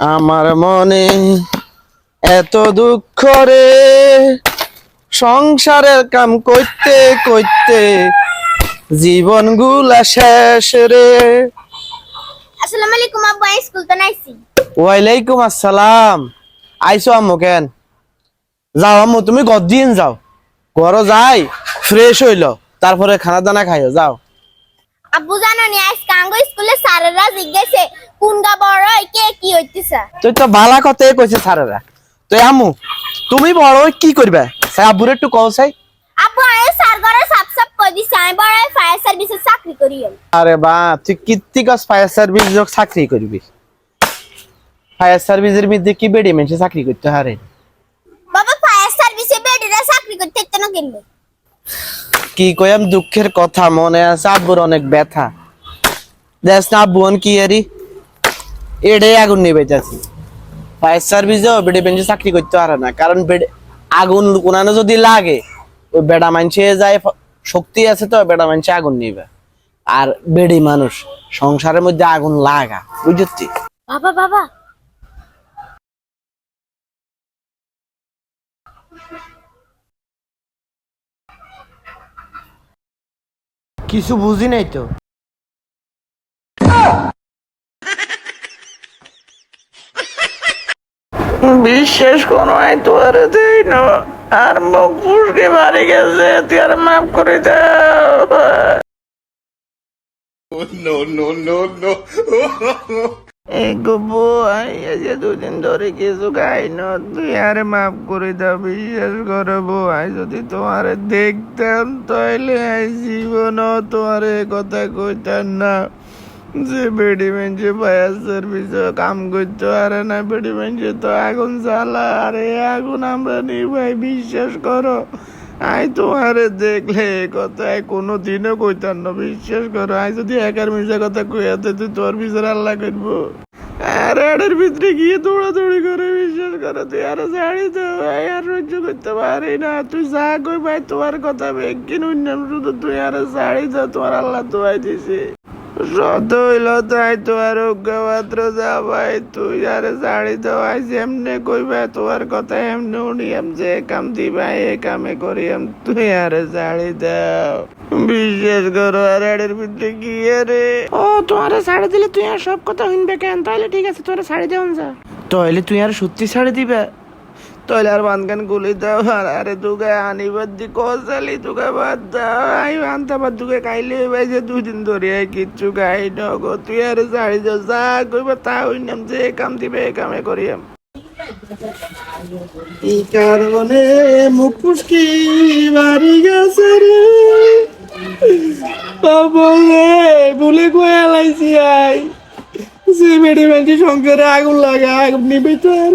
আমার মনে এত দুঃখ রে। সংসারের কাম করতে করতে জীবনগুলা শেষ রে। আসসালামু আলাইকুম আব্বু স্কুল তো নাইছি। ওয়ালাইকুম আসসালাম। আইসো আম্মু কেন? যাও আম্মু তুমি গদিন যাও। ঘর যাই ফ্রেশ হইল। তারপরে খানা দানা খাইও যাও। আব্বু জানো নি আজকে আঙ্গো স্কুলে স্যারেরা জিজ্ঞেসে কোন গা বড় হয়, কে কি হইতেছে তুই তো ভালা কথাই কইছে স্যারেরা। তুই আম্মু তুমি বড় কি করবে? সাই আব্বুর একটু কও সাই। আব্বু আমি স্যার ঘরে সাপ সাপ কই দিছি আমি বড় ফায়ার সার্ভিসে চাকরি করি আরে বা তুই কীর্তি কাজ ফায়ার সার্ভিস যোগ চাকরি করবি? ফায়ার সার্ভিসের মধ্যে কি বেড়ে মেনছে চাকরি করতে হারে? বাবা ফায়ার সার্ভিসে বেডিরা চাকরি করতে ইচ্ছে না কিনবে। কি কইম দুঃখের কথা মনে আছে আব্বুর অনেক ব্যথা। দেখ না আব্বুন কি আরি এড়ে আগুন নিয়ে বেঁচেছি ফায়ার সার্ভিসেও বেড়ে বেঞ্চে চাকরি করতে পারে না। কারণ বেড়ে আগুন কোনানো যদি লাগে ওই বেড়া মানছে যায় শক্তি আছে তো বেড়া মানছে আগুন নিবে। আর বেড়ি মানুষ সংসারের মধ্যে আগুন লাগা বুঝছি? বাবা বাবা! কিছু বুঝি নাই তো? বিশ্বাস করো আই তোর দেই না, আর মুখ ফুসকে মারি গেছে, তুই আর মাফ করে দাও। গো আই দুদিন ধরে কিছু খাই না, তুই আরে মাফ করে দাও, বিশ্বাস করো আই যদি তোমারে দেখতাম তাহলে আই জীবন তোমারে কথা কইতাম না। যে বেডি মেঞ্চে ফায়ার সার্ভিস কাম করতে পারে না বেডি মেঞ্চে তো আগুন জ্বালা, আরে আগুন আমরা ভাই, বিশ্বাস করো। আই তোমারে দেখলে কথায় কোনো দিনও কইতাম না, বিশ্বাস করো। আই যদি একার মিশা কথা কইয়াতে তুই তোর বিচার আল্লাহ করব। আর এর ভিতরে গিয়ে দৌড়াদৌড়ি করে, বিশ্বাস করো, তুই আর ছাড়ি তো ভাই, আর সহ্য করতে পারি না। তুই যা কই ভাই, তোমার কথা উন্নয়ন শুধু তুই আর ছাড়ি তো তোমার আল্লাহ তোয়াই দিছে। সত হইল তাই তো আর মাত্র যা ভাই তুই আর তো ভাই যেমনে কইবা তোমার কথা এমনি এম যে কাম দিবা এ কামে করি এম তুই আর ছাড়ি দাও। বিশ্বাস করো আর এর ভিতরে গিয়ে রে ও তোমার ছাড়ি দিলে তুই আর সব কথা শুনবে কেন? তাহলে ঠিক আছে, তোরা ছাড়ি দেওয়া যা। তাহলে তুই আর সত্যি ছাড়ি দিবে? তাহলে আর বানগান গুলি দাও, আর তুকে আনিবার দি কসালি তুকে বাদ দাও। আই, আনতে পার তুকে খাইলে যে দুই দিন ধরে কিচ্ছু খাই নগো তুই আর ছাড়ি দাও যা কইবা তা হইনাম যে কাম দিবে, এ কামে করিয়াম। এই কারণে ফুসকি বাড়ি গেছে রে। বলে ভুলে কয়ে লাইছি আই। যে মেডি মেডি সংসারে আগুন লাগা আগুন নিবে তো আর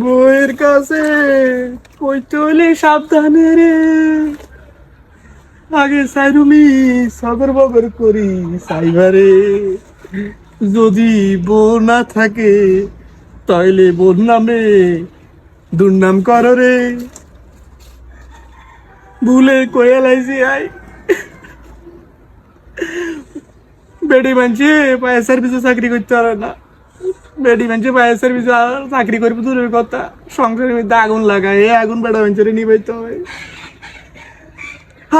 বইয়ের কাছে কইতে হইলে সাবধানে রে? আগে সাইরুমি সগর বগর করি, সাইবারে। যদি বউ না থাকে, তাইলে বোন নামে দুর্নাম কর রে। ভুলে কয়ে লাইছি, আই। বেডি মানছে ফায়ার সার্ভিসে চাকরি করতে পারে না। বেডি মানছে ফায়ার সার্ভিসে চাকরি করবে দূরের কথা। সংসারের মধ্যে আগুন লাগায়, এই আগুন বেড়া মানছে নিবাইতে হবে।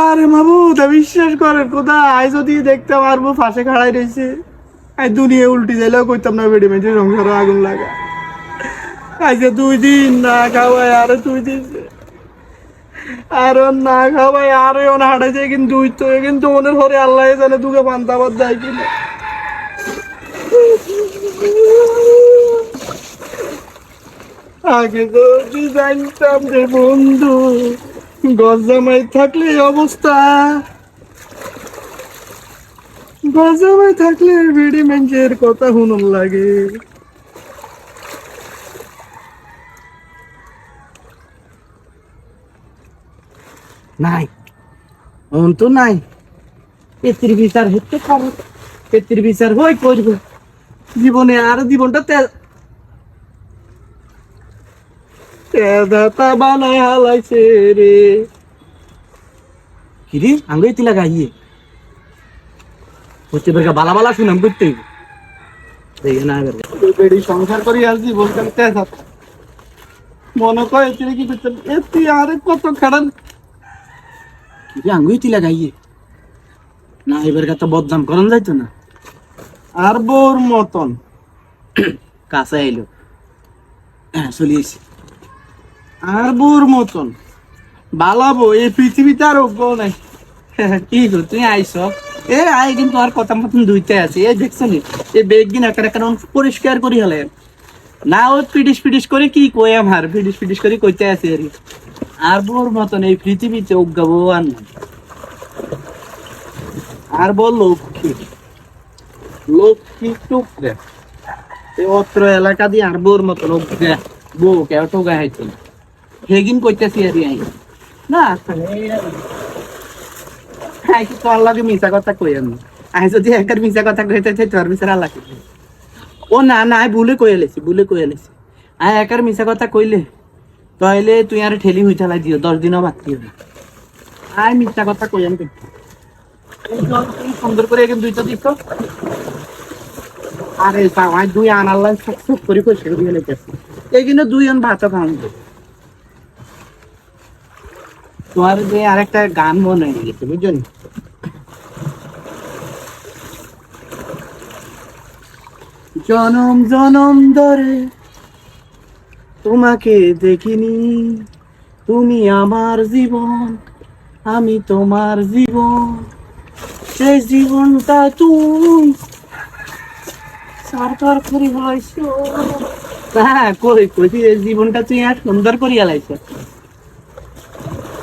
আরে মাবু তা বিশ্বাস করেন কোথা আই যদি দেখতে পারব ফাঁসে খাড়াই রয়েছে আই দুনিয়া উল্টি যাইলেও কইতাম না বেডি মানছে সংসারে আগুন লাগা। আজকে দুই দিন না খাওয়াই আরে দুই দিন আর না খাওয়াই আর ও হাঁটাইছে কিন্তু দুই তো কিন্তু মনের ঘরে আল্লাহ জানে দুকে পান্তাবাদ দেয় কিনা। আগে তো জানতাম যে বন্ধু, গজামাই থাকলে অবস্থা। বাজারে থাকলে বেড়ি মেঞ্চের কথা শুনুন লাগে। নাই অন নাই। পেত্রির বিচার হতে পারে, পেত্রির বিচার হই করব। জীবনে আর জীবনটা হালাইছে রে। কিরে আঙ্গুই তিলা গাইয়ে হচ্ছে বেরকা বালা বালা শুনাম করতে দেখে না বেরকা বেড়ি সংসার করি আসছি বলতাম তেজাত মনে কয় কি আরে কত আঙ্গুই তিলা গাইয়ে না তো বদনাম করন যাইতো না। আর বোর মতন। কাছে এলো হ্যাঁ চলিয়েছি আর বোর মতন। বালাবো এই পৃথিবীতে আর অজ্ঞ নাই। কি গো, তুমি আইস? এ, আই কিন্তু আর কথা মতন দুইতে আছে। এই দেখছ নি? এই বেগ দিন একটা একটা পরিষ্কার করি হলে? না ও পিটিস পিটিস করে কি কই আমার? পিটিস পিটিস করে কইতে আছে আর আর বোর মতন এই পৃথিবীতে অজ্ঞাবো আর নাই। আর বল লক্ষ্মী। লক্ষ্মী টুকরে। অত্র এলাকা দিয়ে আর বোর মতন অজ্ঞা বউ কেউ টোকা হয়েছিল হেগিন কইতেছি আর আই। না হ্যাঁ কি তোর লাগে মিশা কথা কই আমি আই, যদি একার মিশা কথা কইতে চাই, তোর মিশা লাগে ও না না, আই ভুলে কই এলেছি ভুলে কই এলেছি আই, একার মিশা কথা কইলে, তাইলে তুই আর ঠেলি হই চালাই দিও, দশ দিনও বাকি হবে আই মিশা কথা কই আমি সুন্দর করে এখন দুইটা দিছ? আরে তাই দুই সব সব করে পরিষ্কার দিয়ে লেগেছে। এই কিন্তু দুই আন ভাতও খাওয়ানো তোমার যে আরেকটা গান মনে হয়ে। গেছে বুঝছেন জনম জনম ধরে তোমাকে দেখিনি। তুমি আমার জীবন আমি তোমার জীবন। সেই জীবনটা তুমি সরকার করি হয়েছ হ্যাঁ কই কই জীবনটা তুই এক সুন্দর করিয়া লাইছ।